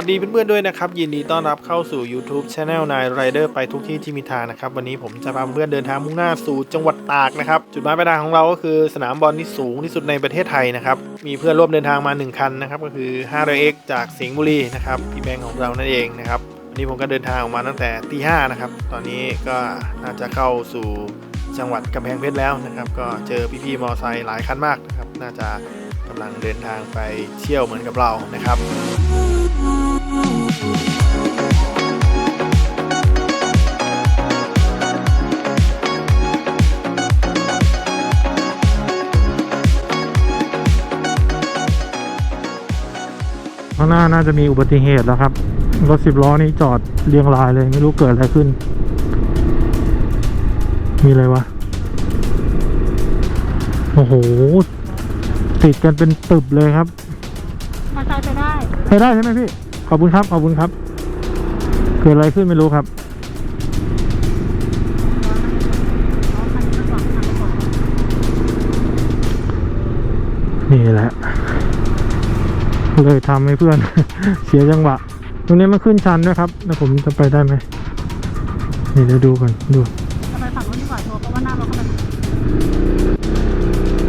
วัสดีเพื่อนๆด้วยนะครับ ยินดีต้อนรับเข้าสู่ YouTube Channel นายไรเดอร์ไปทุกที่ที่มีทางนะครับ วันนี้ผมจะพาเพื่อนเดินทางมุ่งหน้าสู่จังหวัดตากนะครับ จุดหมายปลายทางของเราก็คือสนามบอลที่สูงที่สุดในประเทศไทยนะครับ มีเพื่อนร่วมเดินทางมา 1 คันนะครับ ก็คือ 500X จากสิงห์บุรีนะครับพี่แบงค์ของเรานั่นเองนะครับวันนี้ผมก็เดินทางออกมาตั้งแต่ตีห้านะครับตอนนี้ก็น่าจะเข้าสู่จังหวัดกำแพงเพชรแล้วนะครับ ก็เจอพี่ๆมอไซค์หลายคันมากนะครับน่าจะ กำลังเดินทางไปเที่ยวเหมือนกับเรานะครับข้างหน้าน่าจะมีอุบัติเหตุแล้วครับ รถสิบล้อนี่จอดเรียงรายเลย ไม่รู้เกิดอะไรขึ้น มีอะไรวะ โอ้โห ติดกันเป็นตึบเลยครับมาใจไปได้ไปได้ใช่ไหมพี่ ขอบคุณครับ ขอบคุณครับ เกิดอะไรขึ้นไม่รู้ครับ นี่แหละ เลยทำให้เพื่อน เสียจังหวะ ตรงนี้มันขึ้นชันด้วยครับ แล้วผมจะไปได้ไหมนี่เดี๋ยวดูก่อน ดูจะไปฝั่งนู้นดีกว่าทัวร์เพราะว่าหน้าเราก็มัน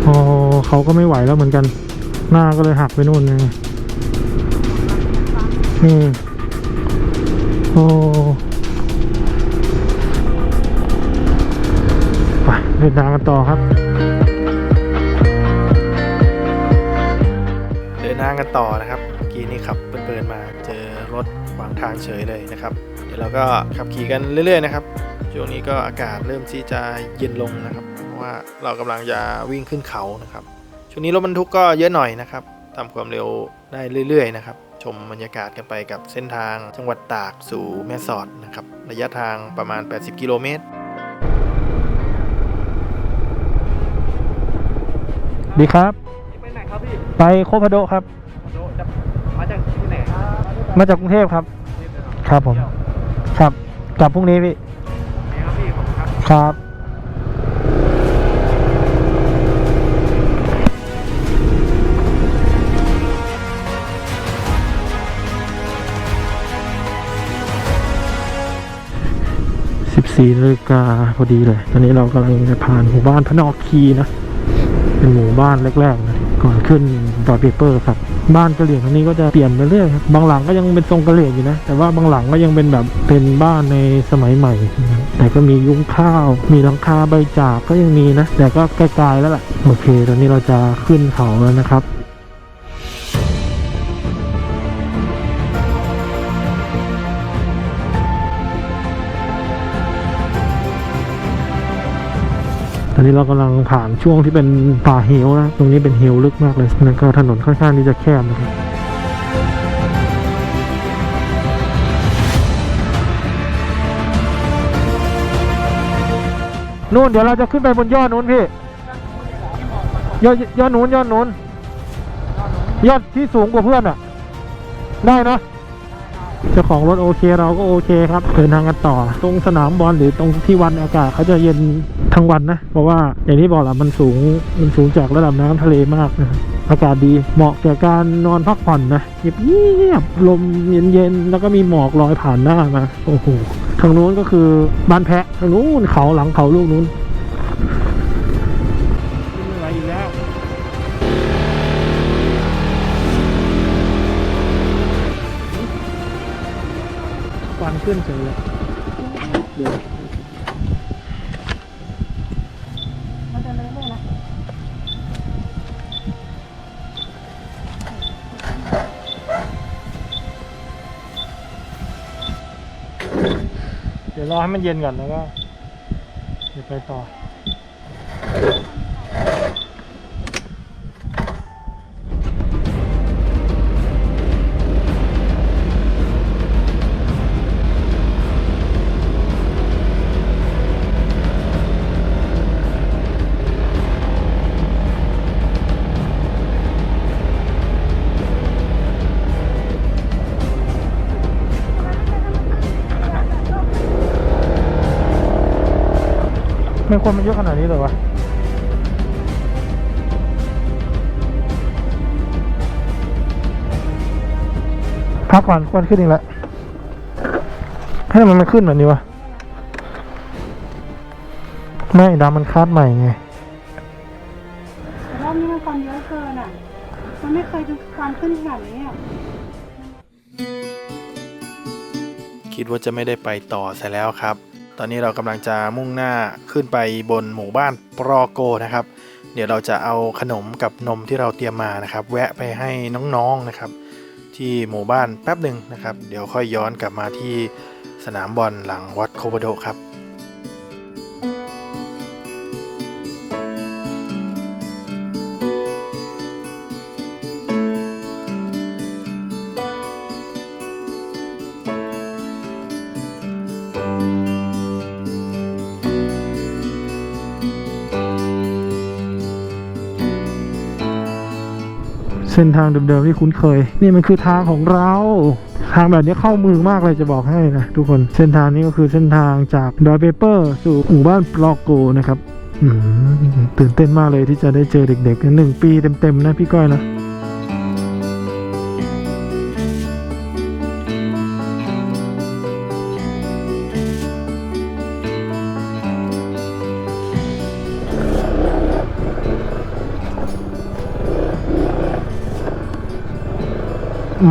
อ๋อเขาก็ไม่ไหวแล้วเหมือนกัน หน้าก็เลยหักไปนู่นเลยอืมโอ้ไปเดินทางกันต่อครับ เดินทางกันต่อนะครับเมื่อกี้นี่ขับเปิดๆมาเจอรถขวางทางเฉยเลยนะครับ เดี๋ยวเราก็ขับขี่กันเรื่อยๆนะครับ ช่วงนี้ก็อากาศเริ่มที่จะเย็นลงนะครับ ว่าเรากำลังจะวิ่งขึ้นเขานะครับช่วงนี้รถบรรทุกก็เยอะหน่อยนะครับทำความเร็วได้เรื่อย ๆ นะครับ ชมบรรยากาศกันไปกับเส้นทางจังหวัดตากสู่แม่สอดนะครับ ระยะทางประมาณ 80 กิโลเมตรดีครับไปไหนครับพี่ไปโคพาโดครับโดจะมาจากที่ไหนครับมาจากกรุงเทพครับ ครับผม ครับกลับพรุ่งนี้พี่นี่ครับพี่ขอบคุณครับ สีนาฬิกาพอดีเลย ตอนนี้เรากำลังจะผ่านหมู่บ้านพระนอกคีนะ เป็นหมู่บ้านแรกๆนะก่อนขึ้นดอยเปเปอร์ครับ บ้านกะเหรี่ยงตรงนี้ก็จะเปลี่ยนไปเรื่อยครับ บางหลังก็ยังเป็นทรงกะเหรี่ยงอยู่นะ แต่ว่าบางหลังก็ยังเป็นแบบเป็นบ้านในสมัยใหม่ แต่ก็มียุ้งข้าว มีหลังคาใบจากก็ยังมีนะ แต่ก็ไกลๆแล้วแหละโอเค ตอนนี้เราจะขึ้นเขาแล้วนะครับ อันนี้เรากำลังผ่านช่วงที่เป็นป่าเหวนะ ตรงนี้เป็นเหวลึกมากเลยแล้วก็ถนนค่อนข้างที่จะแคบนะครับนู่นเดี๋ยวเราจะขึ้นไปบนยอดนู้นพี่ ยอดยอดนู้นยอดนู้นยอดที่สูงกว่าเพื่อนอะ ได้นะ เจ้าของรถโอเคเราก็โอเคครับเดินทางกันต่อ ตรงสนามบอลหรือตรงที่วันอากาศเขาจะเย็นทั้งวันนะ เพราะว่าอย่างที่บอกแหละมันสูงมันสูงจากระดับน้ำทะเลมากนะอากาศดีเหมาะแก่การนอนพักผ่อนนะเงียบๆลมเย็นๆแล้วก็มีหมอกลอยผ่านหน้ามาโอ้โหทางนู้นก็คือบ้านแพะทางนู้นเขาหลังเขาลูกนู้น วันขึ้นเฉยเลยเดี๋ยวมันจะเรื่อยนะเดี๋ยวรอให้มันเย็นก่อนแล้วก็ เดี๋ยวไปต่อ ไม่ควรมันเยอะขนาดนี้เลยวะพักก่อนควันขึ้นอีกแล้วให้ทำไมมันขึ้นแบบนี้วะ ไม่ดำมันคาดใหม่ไงแต่รอบนี้มันควันเยอะเกินอะ มันไม่เคยดูควันขึ้นขนาดนี้อะ คิดว่าจะไม่ได้ไปต่อเสร็จแล้วครับ ตอนนี้เรากำลังจะมุ่งหน้าขึ้นไปบนหมู่บ้านปรอโกนะครับ เดี๋ยวเราจะเอาขนมกับนมที่เราเตรียมมานะครับ แวะไปให้น้องๆนะครับ ที่หมู่บ้านแป๊บหนึ่งนะครับ เดี๋ยวค่อยย้อนกลับมาที่สนามบอลหลังวัดโคบโดครับ ส้นทางเดิมๆที่คุ้นเคย นี่มันคือทางของเรา ทางแบบนี้เข้ามือมากเลยจะบอกให้นะทุกคนเส้นทางนี้ก็คือเส้นทางจากดอยเปเปอร์ สู่หมู่บ้านปลอกโกนะครับตื่นเต้นมากเลยที่จะได้เจอเด็กๆหนึ่งปีเต็มๆนะพี่ก้อยนะ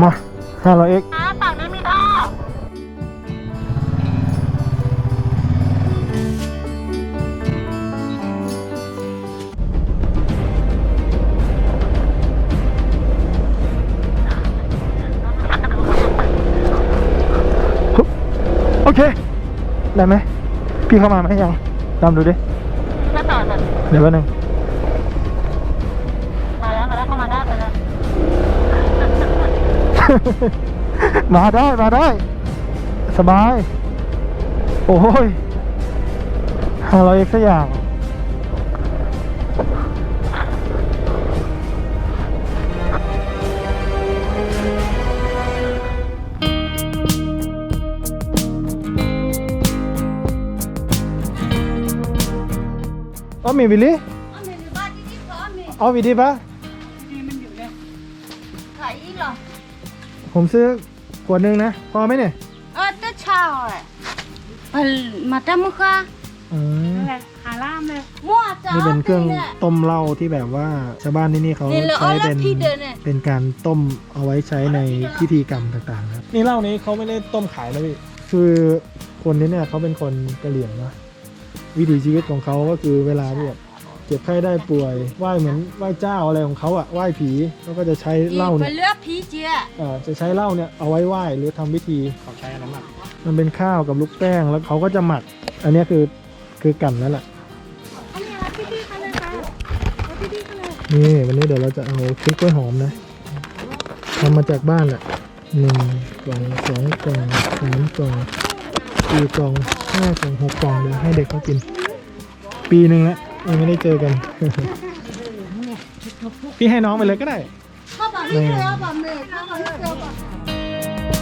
มาห้าร้อยเอ็กอ่าฝั่งนี้มีท่อโอเค ได้ไหม พี่เข้ามาไหมยังตามดูดิ ก็ต่อเลยเดี๋ยวแป๊บนึง มาได้มาได้ สบาย โอ้ยห้าร้อยเอ็กสักอย่างอ๋อมีวิลลี่ Ame di bati di ko ame. อ๋อวิลลี่ปะ ผมซื้อขวดหนึ่งนะ พอไหมเนี่ย Ah ta chao. Al mata muka. อืมนั่นแหละขาล่ามเลย Mua ta. นี่เป็นเครื่องต้มเหล้าที่แบบว่าชาวบ้านที่นี่เขานี่เลยใช้เป็นเอาละพี่เดินเนี่ยเป็นการต้มเอาไว้ใช้ในพิธีกรรมต่างๆครับนี่เหล้านี้เขาไม่ได้ต้มขายนะพี่คือคนนี้เนี่ยเขาเป็นคนกะเหรี่ยงนะวิถีชีวิตของเขาก็คือเวลาที่แบบ เจ็บไข้ได้ป่วยไหว้เหมือนไหว้เจ้าอะไรของเขาอะไหว้ผีเขาก็จะใช้เหล้าไปเนี่ยเลือกผีเจียเอ่อจะใช้เหล้าเนี่ยเอาไว้ไหว้หรือทำพิธี เขาใช้อะไรหมักมันเป็นข้าวกับลูกแป้งแล้วเขาก็จะหมัก อันเนี้ยคือคือกันนั่นแหละอันนี้รับพี่ๆเขาเลยค่ะรับพี่ๆเขาเลยนี่วันนี้เดี๋ยวเราจะเอาเค้กกล้วยหอมนะทำมาจากบ้านแหละหนึ่งกล่องสองกล่องสามกล่องสี่กล่องห้ากล่องหกกล่องเดี๋ยวให้เด็กเขากิน ปีหนึ่งแล้ว ยังไม่ได้เจอกัน พี่ให้น้องไปเลยก็ได้เขาบอกนี่เสือบอกเมย์เขาบอกนี่เสือบอก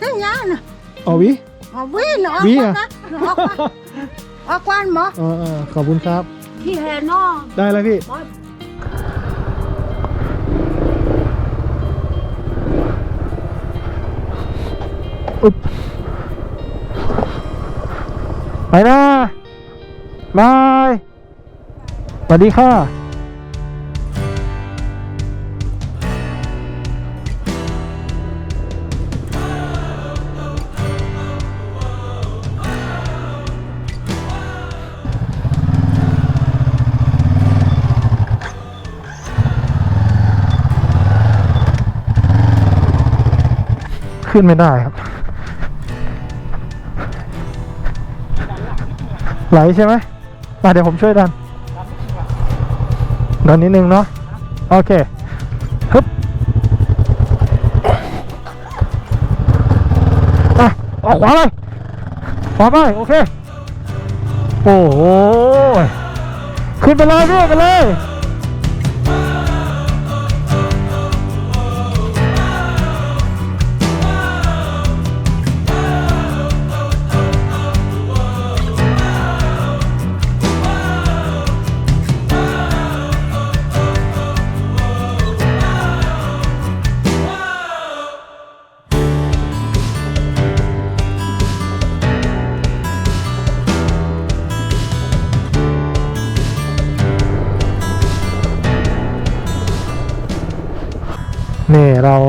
Cái nhà nè, เอาวิ mà quý nữa. Quý con à? á, nó quan. Ở quan mà. เออเออขอบคุณครับ Thì hè nó. ได้แล้วพี่อุ๊ บไปนะบายสวัสดีค่ะ ขึ้นไม่ได้ครับ ไหลใช่ไหมมาเดี๋ยวผมช่วยดันดันนิดนึงเนาะโอเคฮึบอะออกขวาไปขวาไปโอเค โอ้โหขึ้นไปเลยพี่ไปเลย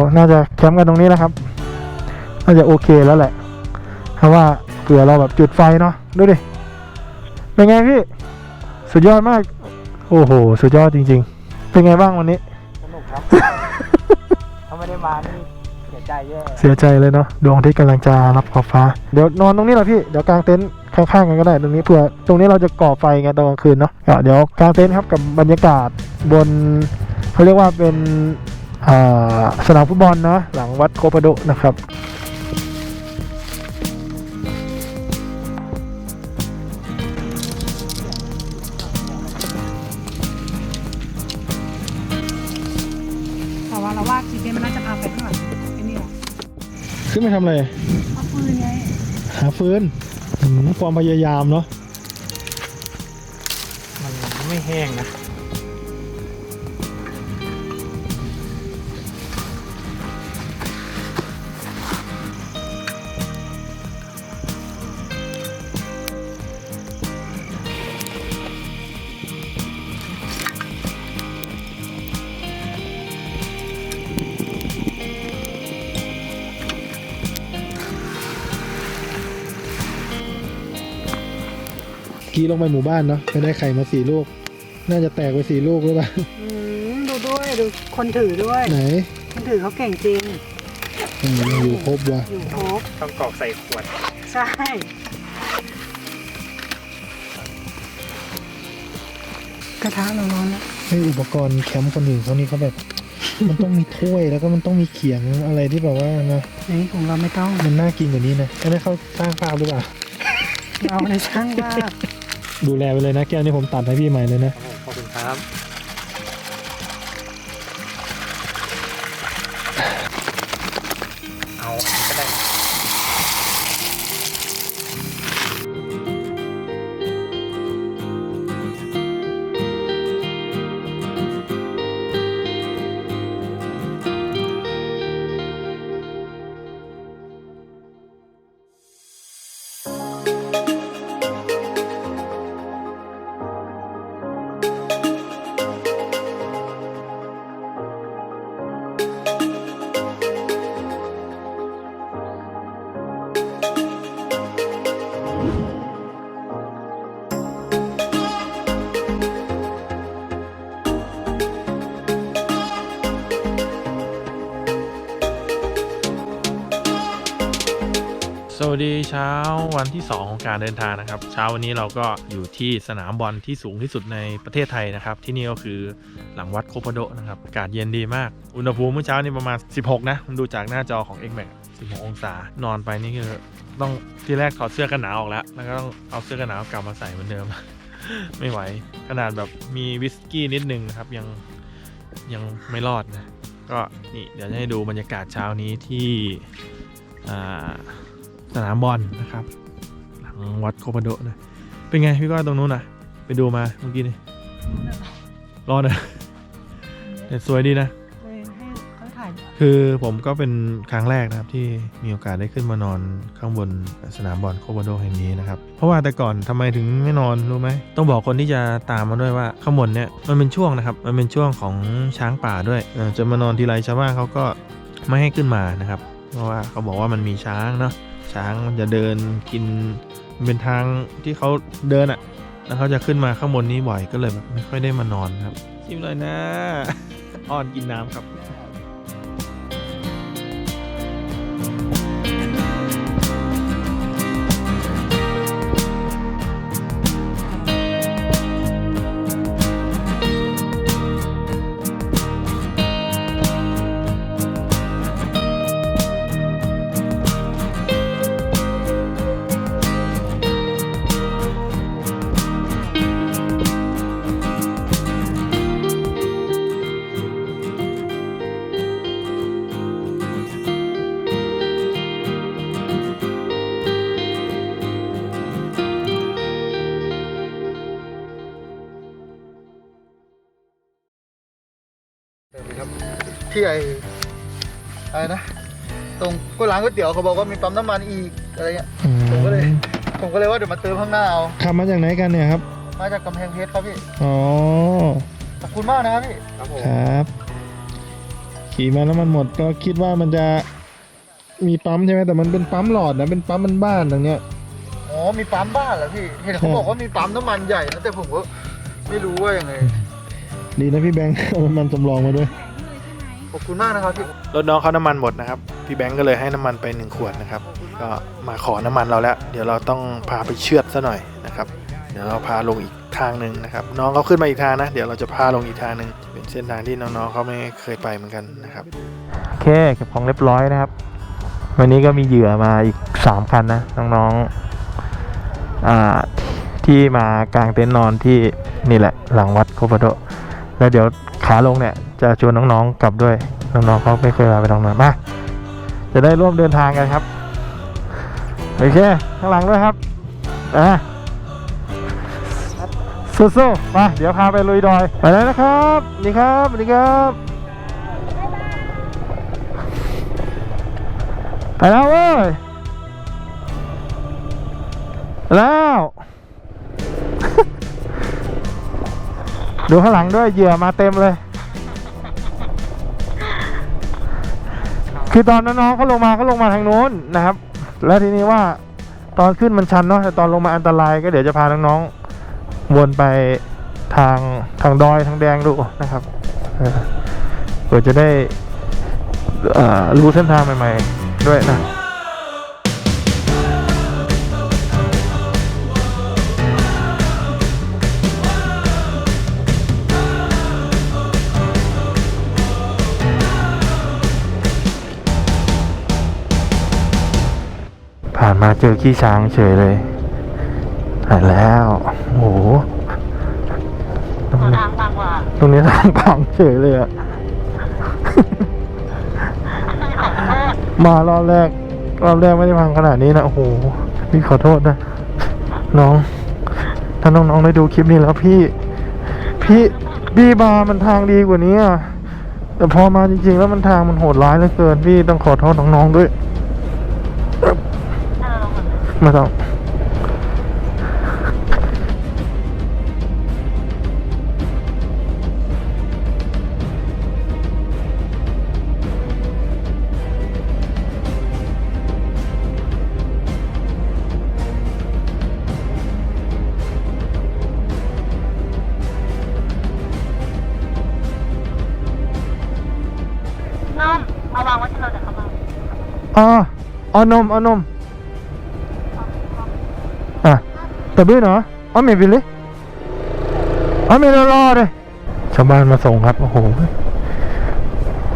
นี่เราน่าจะแคมป์กันตรงนี้แล้วครับ น่าจะโอเคแล้วแหละ เพราะว่าเผื่อเราแบบจุดไฟเนาะ ดูดิ เป็นไงพี่ สุดยอดมาก โอ้โห สุดยอดจริง ๆ เป็นไงบ้างวันนี้ สนุกครับ ถ้าไม่ได้มานี่เสียใจเยอะเสียใจเลยเนาะ ดวงอาที่กำลังจะรับขอบฟ้า เดี๋ยวนอนตรงนี้แหละพี่ เดี๋ยวกางเต็นท์ข้างๆกันก็ได้ ตรงนี้เผื่อ ตรงนี้เราจะก่อไฟไงตอนกลางคืนเนาะก็เดี๋ยวกางเต็นท์ครับกับบรรยากาศบนเขาเรียกว่าเป็นอ่า สนามฟุตบอลนะหลังวัดโคปาโดนะครับแต่ว่าเราว่าคลิปนี้มันน่าจะพาไปข้างหลังไอ้นี่แหละขึ้นไปทำอะไรเอาปืนไงหาฟืนอืมความพยายามเนาะมันไม่แห้งนะ กี้ลงไปหมู่บ้านเนาะไปได้ไข่มาสี่ลูก น่าจะแตกไปสี่ลูกหรือเปล่าอืมดูด้วยดูคนถือด้วย ไหน คนถือเขาเก่งจริงอืมอยู่ครบว่ะอยู่ครบต้องกรอกใส่ขวด ใช่กระทะเราร้อนแล้วให้อุปกรณ์แคมป์คนอื่นเขานี่เขาแบบ มันต้องมีถ้วยแล้วก็มันต้องมีเขียงอะไรที่แบบว่านะนี่ของเราไม่ต้องมันน่ากินกว่านี้นะอันนี้เขาสร้างภาพหรือเปล่าเอาในช่างว่า ดูแลไปเลยนะแก้วนี้ผมตัดให้พี่ใหม่เลยนะ ขอบคุณครับ เอาอันนี้ก็ได้ วัสดีเช้าวันที่ 2 ของการเดินทางนะครับ เช้าวันนี้เราก็อยู่ที่สนามบอลที่สูงที่สุดในประเทศไทยนะครับ ที่นี่ก็คือหลังวัดโคปโดนะครับอากาศเย็นดีมาก อุณหภูมิเมื่อเช้านี่ประมาณ 16 นะผมดูจากหน้าจอของ x m a x 16 องศานอนไปนี่คือต้องที่แรกถอดเสื้อกันหนาวออกแล้ว แล้วก็ต้องเอาเสื้อกันหนาวกลับมาใส่เหมือนเดิม ไม่ไหวขนาดแบบมีวิสกี้นิดนึงนะครับยังยังไม่รอดนะก็นี่เดี๋ยวจะให้ดูบรรยากาศเช้านี้ที่อ่า สนามบอลนะครับ หลังวัดโคปาโดนะ เป็นไงพี่ก้อยตรงนู้นนะไปดูมาเมื่อกี้นี่ร้อนนะแต่สวยดีนะ เลยให้เขาถ่ายคือผมก็เป็นครั้งแรกนะครับที่มีโอกาสได้ขึ้นมานอนข้างบนสนามบอลโคปาโดแห่งนี้นะครับ เพราะว่าแต่ก่อนทำไมถึงไม่นอนรู้ไหม ต้องบอกคนที่จะตามมาด้วยว่าข้างบนเนี่ยมันเป็นช่วงนะครับ มันเป็นช่วงของช้างป่าด้วยเออจะมานอนทีไรชาวบ้านเขาก็ไม่ให้ขึ้นมานะครับ เพราะว่าเขาบอกว่ามันมีช้างเนาะ ช้างมันจะเดินกินมันเป็นทางที่เขาเดินอะ่ะ แล้วเขาจะขึ้นมาข้างบนนี้บ่อยก็เลยแบบไม่ค่อยได้มานอนครับชิมเลยนะอ่อนกินน้ำครับ รงก็ร้านก๋วยเตี๋ยวเขาบอกว่ามีปั๊มน้ำมันอีกอะไรเงี้ยผมก็เลย ผมก็เลยว่าเดี๋ยวมาเติมข้างหน้าเอาขับมาจากไหนกันเนี่ยครับ มาจากกำแพงเพชรครับพี่อ๋อ ขอบคุณมากนะครับพี่ครับผมครับโอเคขี่มาน้ำมันหมดก็คิดว่ามันจะมีปั๊มใช่ไหมแต่มันเป็นปั๊มหลอดนะเป็นปั๊มมันบ้านๆตรงเนี้ย อ๋อมีปั๊มบ้านเหรอพี่เห็นเขาบอกว่ามีปั๊มน้ำมันใหญ่นะแต่ผมก็ไม่รู้ว่ายังไงดีนะพี่แบงค์ เอาน้ำมันสำรองมาด้วย ขอบคุณมากนะครับพี่ รถน้องเขาน้ำมันหมดนะครับ พี่แบงค์ก็เลยให้น้ำมันไปหนึ่งขวดนะครับ ก็มาขอน้ำมันเราแล้ว เดี๋ยวเราต้องพาไปเชือดซะหน่อยนะครับ เดี๋ยวเราพาลงอีกทางหนึ่งนะครับ น้องเขาขึ้นมาอีกทางนะ เดี๋ยวเราจะพาลงอีกทางหนึ่งเป็นเส้นทางที่น้องๆเขาไม่เคยไปเหมือนกันนะครับโอเคเก็บของเรียบร้อยนะครับ วันนี้ก็มีเหยื่อมาอีกสามคันนะน้องๆอ่าที่มากางเต็นท์นอนที่นี่แหละหลังวัดโคปาโดแล้วเดี๋ยวขาลงเนี่ยจะชวนน้องๆกลับด้วยน้องๆเขาไม่เคยมาไปตรงนั้นมา จะได้ร่วมเดินทางกันครับ โอเค ข้างหลังด้วยครับอะสู้ๆมาเดี๋ยวพาไปลุยดอย ไปแล้วนะครับสวัสดีครับสวัสดีครับไปแล้วเว้ยแล้วดูข้างหลังด้วยเหยื่อมาเต็มเลย คือตอนน้องๆเขาลงมาเขาลงมาทางโน้นนะครับ แล้วทีนี้ว่าตอนขึ้นมันชันเนาะแต่ตอนลงมาอันตรายก็เดี๋ยวจะพาน้องๆวนไปทางทางดอยทางแดงดูนะครับเพื่อจะได้รู้เส้นทางใหม่ ๆ ด้วยนะ มาเจอขี้ช้างเฉยเลยหายแล้ว โอ้โหตรงนี้ตรงนี้ทางพังเฉยเลยอะมารอบแรก รอบแรกไม่ได้พังขนาดนี้นะ โอ้โห พี่ขอโทษนะ น้อง ถ้าน้องๆได้ดูคลิปนี้แล้วพี่ พี่พี่มามันทางดีกว่านี้อะแต่พอมาจริงๆ แล้วมันทางมันโหดร้ายเหลือเกิน พี่ต้องขอโทษน้องๆด้วย ไม่ต้องน้องเอาวางไว้ที่เราเดี๋ยวเขามาอ๋อเอานมเอานม แต่บื้อเนาะอ๋อไม่เป็นเลยอ๋อไม่รอรอเลยชาวบ้านมาส่งครับ โอ้โห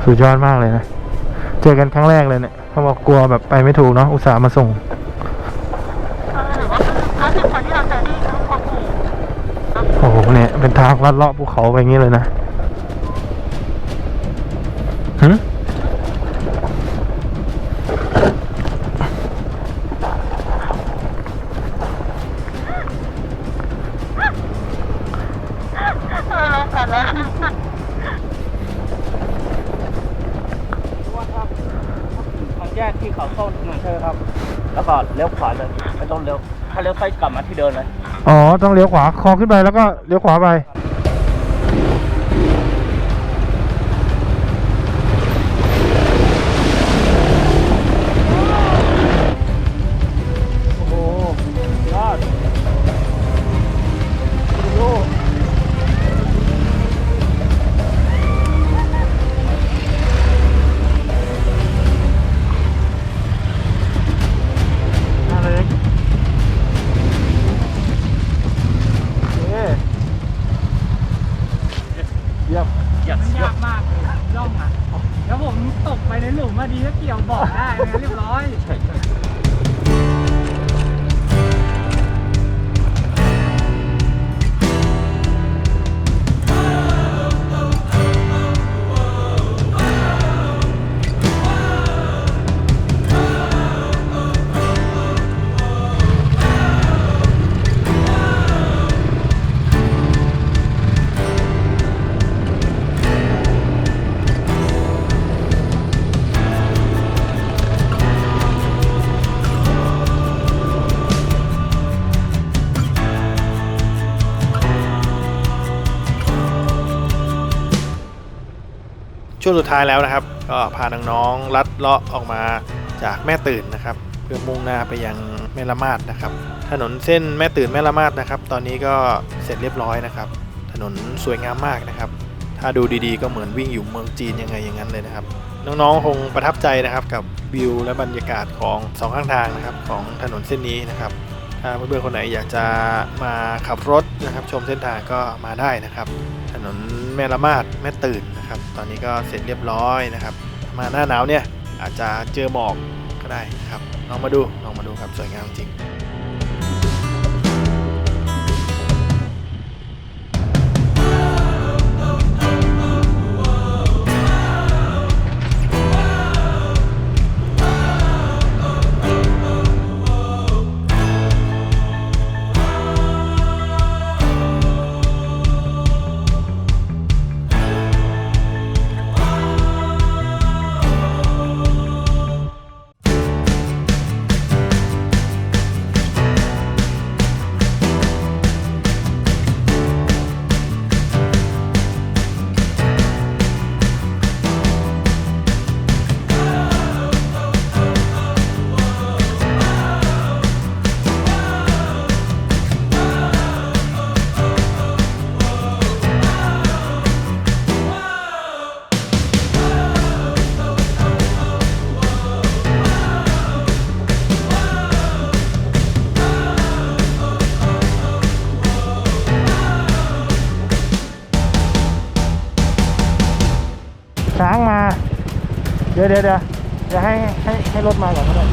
สุดยอดมากเลยนะ เจอกันครั้งแรกเลยเนี่ยเขาบอกกลัวแบบไปไม่ถูกเนาะ อุตส่าห์มาส่งเออหรือว่าถ้าสิบคนที่เราเจอที่เขาควบคุมโอ้โห เนี่ย เป็นทางลัดเลาะภูเขาไปอย่างนี้เลยนะ ดินเลยอ๋อต้องเลี้ยวขวาคอขึ้นไปแล้วก็เลี้ยวขวาไป ช่วงสุดท้ายแล้วนะครับ ก็พาน้องๆลัดเลาะออกมาจากแม่ตื่นนะครับ เพื่อมุ่งหน้าไปยังแม่ละมาดนะครับ ถนนเส้นแม่ตื่นแม่ละมาดนะครับ ตอนนี้ก็เสร็จเรียบร้อยนะครับ ถนนสวยงามมากนะครับ ถ้าดูดีๆ ก็เหมือนวิ่งอยู่เมืองจีนยังไงอย่างนั้นเลยนะครับ น้องๆคงประทับใจนะครับกับวิวและบรรยากาศของสองข้างทางนะครับของถนนเส้นนี้นะครับ ถ้าเพื่อนๆคนไหนอยากจะมาขับรถนะครับ ชมเส้นทางก็มาได้นะครับ ถนนแม่ละมาดแม่ตื่นนะครับ ตอนนี้ก็เสร็จเรียบร้อยนะครับ มาหน้าหนาวเนี่ยอาจจะเจอหมอกก็ได้นะครับลองมาดูลองมาดูครับสวยงามจริง ดี๋ยวเดี๋ยวเดี๋ยวเดี๋ยวให้ให้ให้รถมาก่อนก็ได้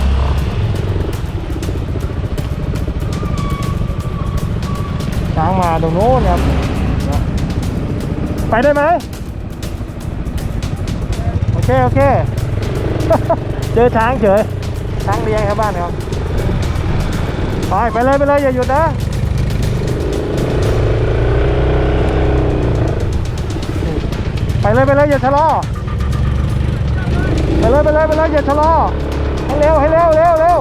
ช้างมาตรงโน้นครับ ไปได้ไหม โอเค โอเค เจอช้างเฉย ช้างเลี้ยงครับบ้านครับ ไป ไปเลย ไปเลย อย่าหยุดนะไปเลยไปเลยอย่าชะลอ ไปเลยไปเลยไปเลยอย่าชะลอให้เร็วให้เร็วเร็วเร็ว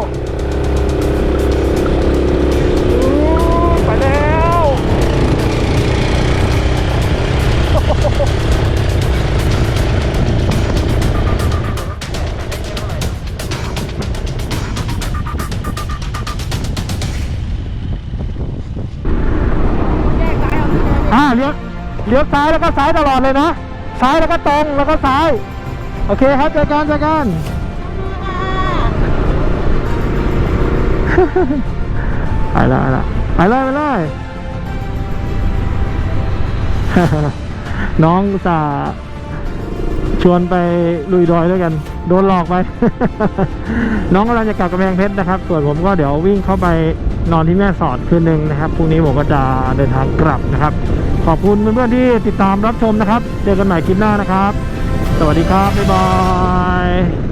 ไปแล้วอ่าเลี้ยวเลี้ยวซ้ายแล้วก็ซ้ายตลอดเลยนะ ซ้ายแล้วก็ตรงแล้วก็ซ้าย โอเคครับเจอกันเจอกันไปแล้วไปแล้วไปเลยไปเลยน้องอุตส่าห์ชวนไปลุยดอยด้วยกัน โดนหลอกไป น้องกำลังจะกลับกำแพงเพชรนะครับ ส่วนผมก็เดี๋ยววิ่งเข้าไปนอนที่แม่สอดคืนหนึ่งนะครับพรุ่งนี้ผมก็จะเดินทางกลับนะครับ ขอบคุณเพื่อนๆที่ติดตามรับชมนะครับ เจอกันใหม่คลิปหน้านะครับ สวัสดีครับ บ๊ายบาย